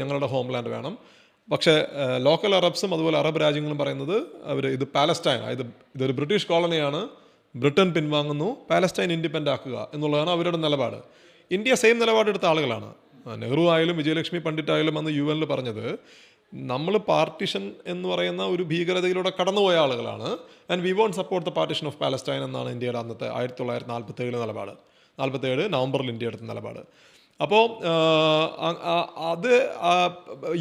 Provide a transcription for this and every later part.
ഞങ്ങളുടെ ഹോംലാൻഡ് വേണം. പക്ഷേ ലോക്കൽ അറബ്സും അതുപോലെ അറബ് രാജ്യങ്ങളും പറയുന്നത് അവർ ഇത് പാലസ്റ്റൈൻ അതായത് ഇതൊരു ബ്രിട്ടീഷ് കോളനിയാണ് ബ്രിട്ടൻ പിൻവാങ്ങുന്നു. പാലസ്റ്റൈൻ ഇൻഡിപെൻഡ് ആക്കുക എന്നുള്ളതാണ് അവരുടെ നിലപാട്. ഇന്ത്യ സെയിം നിലപാടെടുത്ത ആളുകളാണ്. നെഹ്റു ആയാലും വിജയലക്ഷ്മി പണ്ഡിറ്റ് ആയാലും അന്ന് യു എനിൽ പറഞ്ഞത് നമ്മൾ പാർട്ടിഷൻ എന്ന് പറയുന്ന ഒരു ഭീകരതയിലൂടെ കടന്നുപോയ ആളുകളാണ് and we won't support the partition of Palestine എന്നാണ് ഇന്ത്യയുടെ അന്നത്തെ ആയിരത്തി തൊള്ളായിരത്തി നാൽപ്പത്തേഴ് നിലപാട്. നാൽപ്പത്തേഴ് നവംബറിൽ ഇന്ത്യ എടുത്ത നിലപാട്. അപ്പോൾ അത്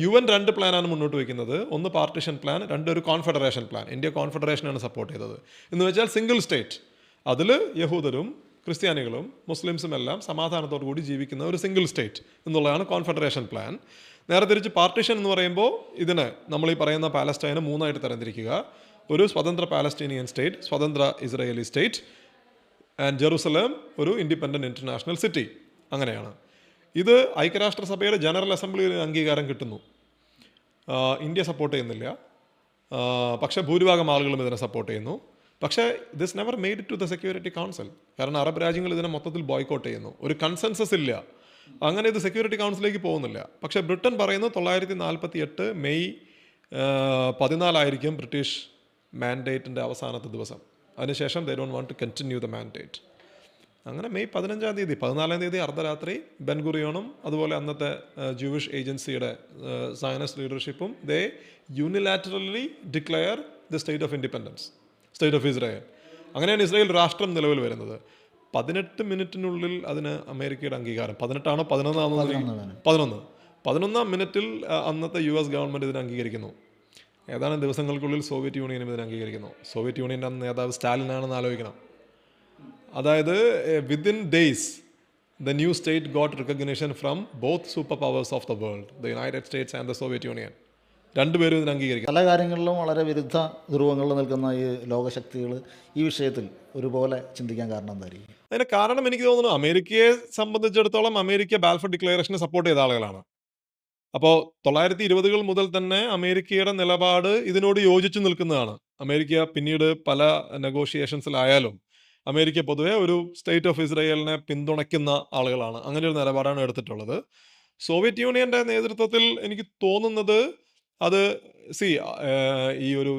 യു എൻ രണ്ട് പ്ലാനാണ് മുന്നോട്ട് വയ്ക്കുന്നത്. ഒന്ന് പാർട്ടിഷൻ പ്ലാൻ രണ്ട് ഒരു കോൺഫെഡറേഷൻ പ്ലാൻ. ഇന്ത്യ കോൺഫെഡറേഷനാണ് സപ്പോർട്ട് ചെയ്തത്. എന്ന് വെച്ചാൽ സിംഗിൾ സ്റ്റേറ്റ് അതിൽ യഹൂദരും ക്രിസ്ത്യാനികളും മുസ്ലിംസും എല്ലാം സമാധാനത്തോടു കൂടി ജീവിക്കുന്ന ഒരു സിംഗിൾ സ്റ്റേറ്റ് എന്നുള്ളതാണ് കോൺഫെഡറേഷൻ പ്ലാൻ. നേരെ തിരിച്ച് പാർട്ടിഷൻ എന്ന് പറയുമ്പോൾ ഇതിന് നമ്മൾ ഈ പറയുന്ന പാലസ്റ്റൈന് മൂന്നായിട്ട് തരംതിരിക്കുക. ഒരു സ്വതന്ത്ര പാലസ്റ്റീനിയൻ സ്റ്റേറ്റ് സ്വതന്ത്ര ഇസ്രായേലി സ്റ്റേറ്റ് ആൻഡ് ജെറുസലേം ഒരു ഇൻഡിപെൻഡന്റ് ഇന്റർനാഷണൽ സിറ്റി അങ്ങനെയാണ്. ഇത് ഐക്യരാഷ്ട്രസഭയുടെ ജനറൽ അസംബ്ലിയിൽ അംഗീകാരം കിട്ടുന്നു. ഇന്ത്യ സപ്പോർട്ട് ചെയ്യുന്നില്ല. പക്ഷേ ഭൂരിഭാഗം ആളുകളും ഇതിനെ സപ്പോർട്ട് ചെയ്യുന്നു. പക്ഷേ this never made to the security council കാരണം അറബ് രാജ്യങ്ങൾ ഇതിനെ മൊത്തത്തിൽ ബോയ്ക്കോട്ട് ചെയ്യുന്നു. ഒരു കൺസെൻസസ് ഇല്ല. അങ്ങനെ ഇത് സെക്യൂരിറ്റി കൗൺസിലേക്ക് പോകുന്നില്ല. പക്ഷേ ബ്രിട്ടൻ പറയുന്നു തൊള്ളായിരത്തി നാൽപ്പത്തി എട്ട് മെയ് പതിനാലായിരിക്കും ബ്രിട്ടീഷ് മാൻഡേറ്റിന്റെ അവസാനത്തെ ദിവസം. അതിനുശേഷം they don't want to continue the mandate അങ്ങനെ മെയ് പതിനഞ്ചാം തീയതി പതിനാലാം തീയതി അർദ്ധരാത്രി ബെൻഗുറിയോണും അതുപോലെ അന്നത്തെ ജൂവിഷ് ഏജൻസിയുടെ സയനസ് ലീഡർഷിപ്പും they unilaterally declare the state of independence state of Israel അങ്ങനെയാണ് ഇസ്രായേൽ രാഷ്ട്രം നിലവിൽ വരുന്നത്. പതിനെട്ട് മിനിറ്റിനുള്ളിൽ അതിന് അമേരിക്കയുടെ അംഗീകാരം. പതിനെട്ടാണോ പതിനൊന്നാണോ പതിനൊന്ന് പതിനൊന്നാം. മിനിറ്റിൽ അന്നത്തെ യു എസ് ഗവൺമെന്റ് ഇതിനെ അംഗീകരിക്കുന്നു. ഏതാനും ദിവസങ്ങൾക്കുള്ളിൽ സോവിയറ്റ് യൂണിയനും ഇതിനെ അംഗീകരിക്കുന്നു. സോവിയറ്റ് യൂണിയന്റെ അന്ന് നേതാവ് സ്റ്റാലിനാണെന്ന് ആലോചിക്കണം. അതായത് within days the new state got recognition from both super powers of the world the United States and the Soviet Union രണ്ടുപേരും ഇതിന് അംഗീകരിക്കും പല കാര്യങ്ങളിലും വളരെ വിരുദ്ധ ധ്രുവങ്ങളിൽ നിൽക്കുന്ന ഈ ലോകശക്തികൾ ഈ വിഷയത്തിൽ ഒരുപോലെ ചിന്തിക്കാൻ കാരണം എന്തായിരിക്കും? അതിന് കാരണം എനിക്ക് തോന്നുന്നു അമേരിക്കയെ സംബന്ധിച്ചിടത്തോളം അമേരിക്ക ബാൽഫർ ഡിക്ലറേഷനെ സപ്പോർട്ട് ചെയ്ത ആളുകളാണ്. അപ്പോൾ തൊള്ളായിരത്തി ഇരുപതുകൾ മുതൽ തന്നെ അമേരിക്കയുടെ നിലപാട് ഇതിനോട് യോജിച്ചു നിൽക്കുന്നതാണ്. അമേരിക്ക പിന്നീട് പല നെഗോഷിയേഷൻസിലായാലും അമേരിക്ക പൊതുവെ ഒരു സ്റ്റേറ്റ് ഓഫ് ഇസ്രയേലിനെ പിന്തുണയ്ക്കുന്ന ആളുകളാണ്. അങ്ങനെ ഒരു നിലപാടാണ് എടുത്തിട്ടുള്ളത്. സോവിയറ്റ് യൂണിയന്റെ നേതൃത്വത്തിൽ എനിക്ക് തോന്നുന്നത് അത് സി ഈ ഒരു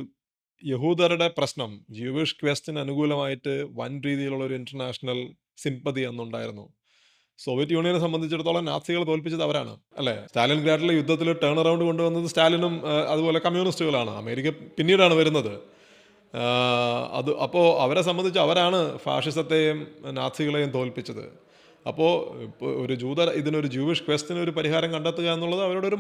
യഹൂദരുടെ പ്രശ്നം ജൂവിഷ് ക്വസ്റ്റിന് അനുകൂലമായിട്ട് വൻ രീതിയിലുള്ള ഒരു ഇന്റർനാഷണൽ സിമ്പതി അന്നുണ്ടായിരുന്നു. സോവിയറ്റ് യൂണിയനെ സംബന്ധിച്ചിടത്തോളം നാസികൾ തോൽപ്പിച്ചത് അവരാണ് അല്ലേ? സ്റ്റാലിൻ ഗ്രാഡിലെ യുദ്ധത്തിൽ ടേൺ അറൗണ്ട് കൊണ്ടുവന്നത് സ്റ്റാലിനും അതുപോലെ കമ്മ്യൂണിസ്റ്റുകളാണ്. അമേരിക്ക പിന്നീടാണ് വരുന്നത്. അത് അപ്പോൾ അവരെ സംബന്ധിച്ച് അവരാണ് ഫാഷിസത്തെയും നാസികളെയും തോൽപ്പിച്ചത്. അപ്പോൾ ഒരു ജൂത ഇതിനൊരു ജൂവിഷ് ക്വസ്റ്റിന് ഒരു പരിഹാരം കണ്ടെത്തുക എന്നുള്ളത് അവരുടെ ഒരു